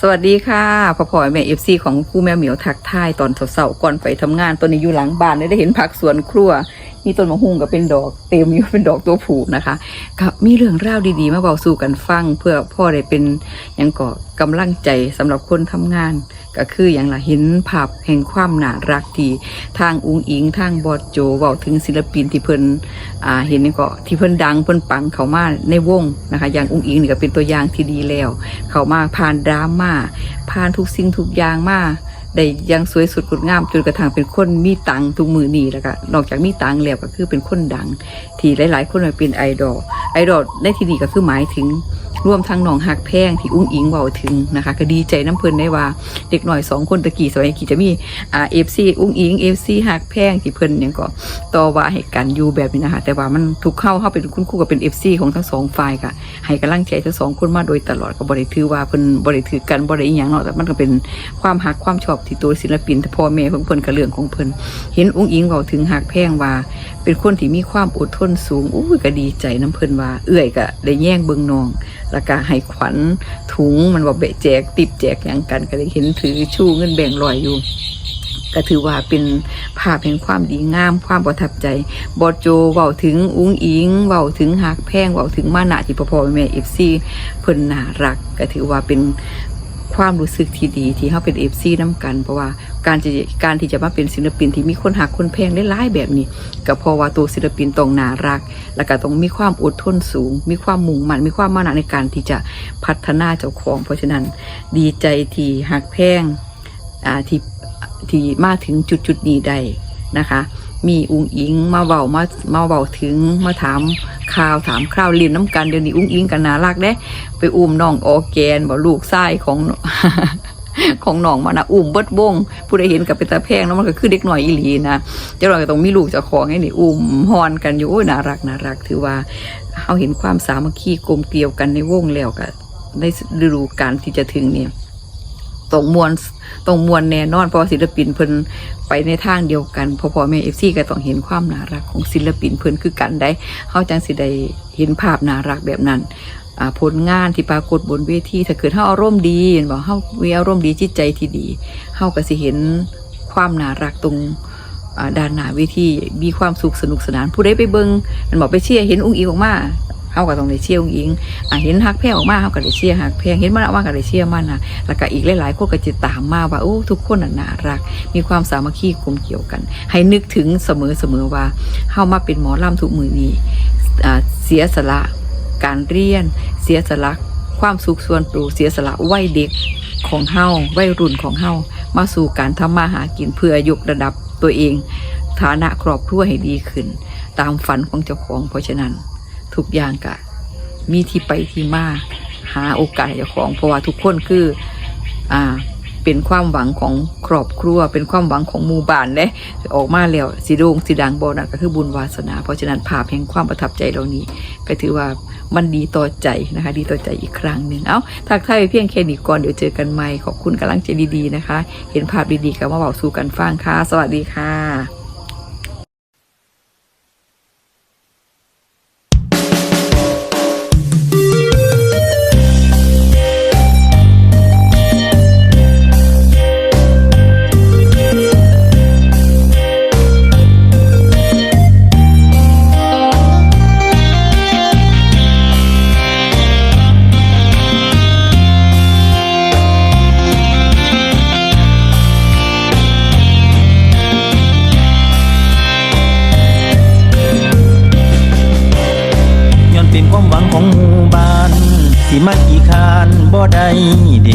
สวัสดีค่ะพ่อพ่อยแม่เอฟซีของผู้แม่เหมียวทักทายตอนเสาร์ก่อนไปทำงานตอนนี้อยู่หลังบ้านได้เห็นผักสวนครัว มีต้นมะฮุ่งกับเป็นดอกเต็มอยู่เป็นดอกตัวผูนะคะกับมีเรื่องราวดีๆ มาเบาสู่กันฟัง เพื่อพ่อได้เป็นย่างก่อกำลังใจสำหรับคนทำงาน ก็คืออย่างละเห็นภาพแห่งความน่ารักที่ทางอุงอิงทางบอดโจเว้าถึงศิลปินที่เพิ่นอ่าเห็นนี่ก็ที่เพิ่นดังเพิ่นปังเขามาในวงนะคะอย่างอุงอิงนี่ก็เป็นตัวอย่างที่ดีแล้ว เขามาผ่านดราม่าผ่านทุกสิ่งทุกอย่างมา ได้ยังสวยสุดงดงามจนกระทั่งเป็นคนมีตังทุกมือนี่แล้วก็นอกจากมีตังแล้วก็คือเป็นคนดัง ที่หลาย ๆ คนมาเป็นไอดอลไอดอลในที่นี้ก็คือหมายถึงรวมทั้งน้องหักแพงที่อุ้งอิงเว้าถึงนะคะ ก็ดีใจน้ำเพลินได้ว่าเด็กหน่อยสองคนตะกี้สมัยกี้จะมีอ่าเอฟซีอุ้งอิงเอฟซีหักแพงที่เพิ่นเนี่ยก็ต่อว่าให้กันอยู่แบบนี้นะคะแต่ว่ามันทุกเข้าเข้าเป็นคุณคู่กับเป็นเอฟซีของทั้งสองฝ่ายค่ะให้กำลังใจทั้งสองคนมาโดยตลอดก็บริถือว่าเพิ่นบริถือกันบริอย่างเนาะแต่มันก็เป็นความหักความชอบที่ตัวศิลปินพ่อแม่ของเพิ่นกับเรื่องของเพิ่นเห็นอุ้งอิงเว้าถึงหักแพงว่า เป็นคนที่มีความอดทนสูงอุ้ก็ดีใจน้ำเพิ่นว่า เอื้อยก็ได้แย่งเบิงนอง แล้วก็ให้ขวัญถุงมันบอกเบะแจก ติบแจกอย่างกันก็ได้เห็นถือชูเงินแบ่งลอยอยู่ก็ถือว่าเป็นภาพแห่งความดีงามความประทับใจบอโจเว้าถึงอุ้งอิงเว้าถึงหักแพงเว้าถึงมานะที่พ่อพ่อแม่เอฟซีเพิ่นน่ารัก ก็ถือว่าเป็น ความรู้สึกที่ดีที่เขาเป็นเอฟซีน้ำกัน เพราะว่าการจะการที่จะมาเป็นศิลปินที่มีคนหักคนแพงได้หลายแบบนี้ ก็เพราะว่าตัวศิลปินต้องน่ารัก แล้วก็ต้องมีความอดทนสูง มีความมุ่งมั่นมีความมานะในการที่จะพัฒนาเจ้าของ เพราะฉะนั้นดีใจที่หักแพงอ่าที่ที่มาถึงจุดจุดนี้ได้นะคะ มีอุ้งอิงมาเบามามาเบาถึงมาถาม ข่าวถามคราวเรียนน้ำกันเดี๋ยวนี้อุ้งอิงกันนารักเด้ ไปอุ้มน้องออแกนบอกลูกไส้ของของน้องมานะอุ้มเบิดวงผู้ใดเห็นกับเป็นตาแพงเนาะมันก็คือเด็กหน่อยอีหลีนะเจ้าเราก็ต้องมีลูกจ้าของให้นี่อุ้มฮอนกันอยู่น่ารักน่ารักถือว่าเขาเห็นความสามัคคีกลมเกลียวกันในวงแล้วก็ในฤดูกาลที่จะถึงเนี่ย ตรงมวลตรงมวลแน่นอนเพราะศิลปินเพิ่นไปในทางเดียวกันพอพอแม่เอฟซีก็ต้องเห็นความน่ารักของศิลปินเพิ่นคือกันได้เขาจังสิได้เห็นภาพน่ารักแบบนั้นผลงานที่ปรากฏบนเวทีถ้าเกิดเฮาอารมณ์ดีเห็นบอกเฮามีอารมณ์ดีจิตใจที่ดีเฮาก็สิเห็นความน่ารักตรงด้านหน้าเวทีมีความสุขสนุกสนานผู้ใดไปเบิ่งมันบอกไปเชียร์เห็นอุ้งอิงออกมา เฮาก็ต้องได้เชียร์อุ้งอิงอะเห็นฮักแพงออกมาเฮาก็ได้เชียร์ฮักแพงเห็นมันออกมาก็ได้เชียมันนะแล้วก็อีกหลายๆคนก็จะตามมาว่าโอ้ทุกคนน่ะน่ารัก มีความสามัคคีกลมเกี่ยวกัน ให้นึกถึงเสมอๆว่าเฮามาเป็นหมอลำทุกมือนี้อ่าเสียสละการเรียน เสียสละความสุขส่วนตัวเสียสละวัยเด็กของเฮาวัยรุ่นของเฮามาสู่การทำมาหากินเพื่อยกระดับตัวเอง ฐานะครอบครัวให้ดีขึ้น ตามฝันของเจ้าของเพราะฉะนั้น ทุกอย่างกะ มีที่ไปที่มาหาโอกาสเจ้าของเพราะว่าทุกคนคือ อ่า เป็นความหวังของครอบครัว เป็นความหวังของหมู่บ้านเลยออกมาแล้วสีดงสีดังบอนั่นก็คือบุญวาสนา เพราะฉะนั้นภาพแห่งความประทับใจเหล่านี้ ก็ถือว่ามันดีต่อใจนะคะ ดีต่อใจอีกครั้งหนึ่งเอาทักทายเพียงแค่นี้ก่อนเดี๋ยวเจอกันใหม่ขอบคุณกำลังใจดีๆนะคะ เห็นภาพดีๆก็มาบอกสู่กันฟังค่ะ สวัสดีค่ะ ได้เด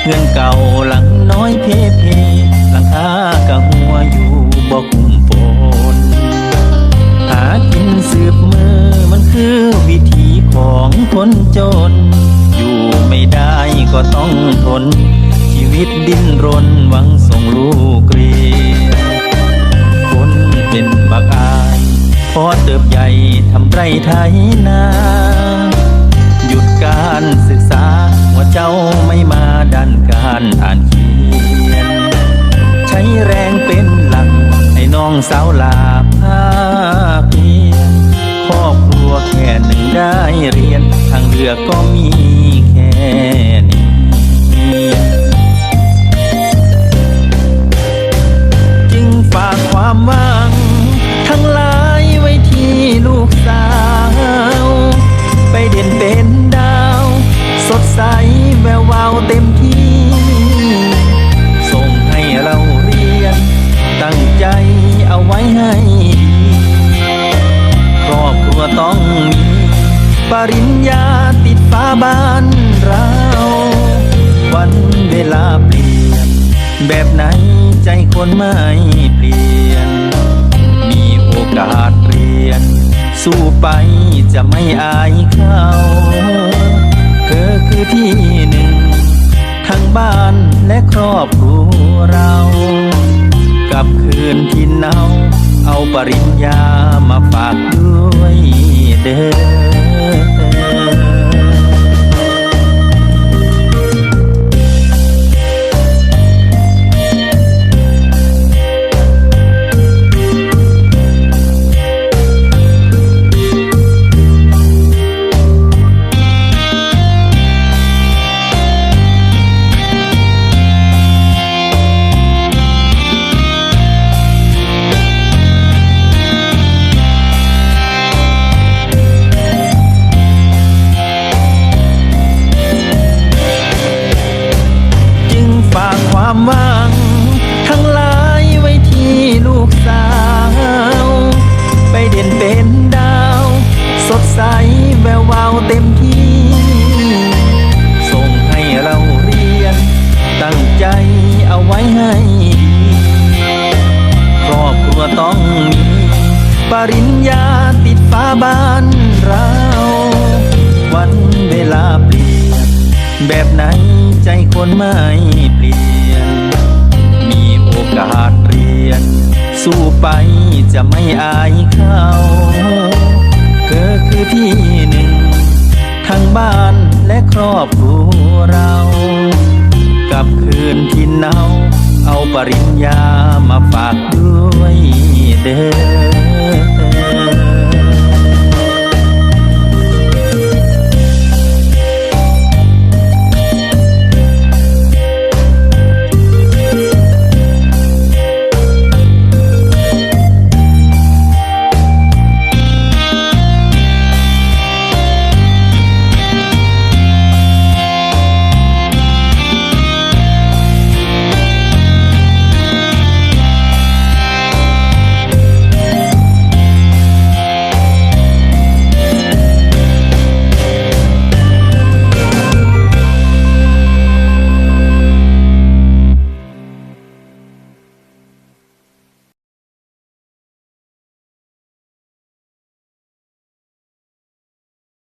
เพื่อนเก่าหลังน้อยเพเพหลังคากะหัวอยู่บ่คุมฝนหากินสืบมือมันคือวิธีของคนจน อยู่ไม่ได้ก็ต้องทน ชีวิตดิ้นรนหวังส่งลูกเรียนคนเป็นบักอายพอเติบใหญ่ทำไรไทยนา ยุดการศึกษา ว่าเจ้าไม่มาดันการอ่านเขียน ใช้แรงเป็นหลัก ให้น้องสาวลาพาเพียนครอบครัวแค่หนึ่งได้เรียน ทางเรือก็มีแค่นี้จริงฝากความว่า ปริญญาติดฟ้าบ้านเรา วันเวลาเปลี่ยน แบบไหนใจคนไม่เปลี่ยน มีโอกาสเรียน สู้ไปจะไม่อายเขาเธอคือที่หนึ่ง ทั้งบ้านและครอบครัวเรากับคืนที่เนาเอาปริญญามาฝากด้วยเด้อานเรา วันเวลาเปลี่ยน แบบไหนใจคนไม่เปลี่ยน มีโอกาสเรียน สู้ไปจะไม่อายเขาเธอคือที่หนึ่ง ทั้งบ้านและครอบครัวเรากับคืนที่เนาเอาปริญญามาฝากด้วยเด้อ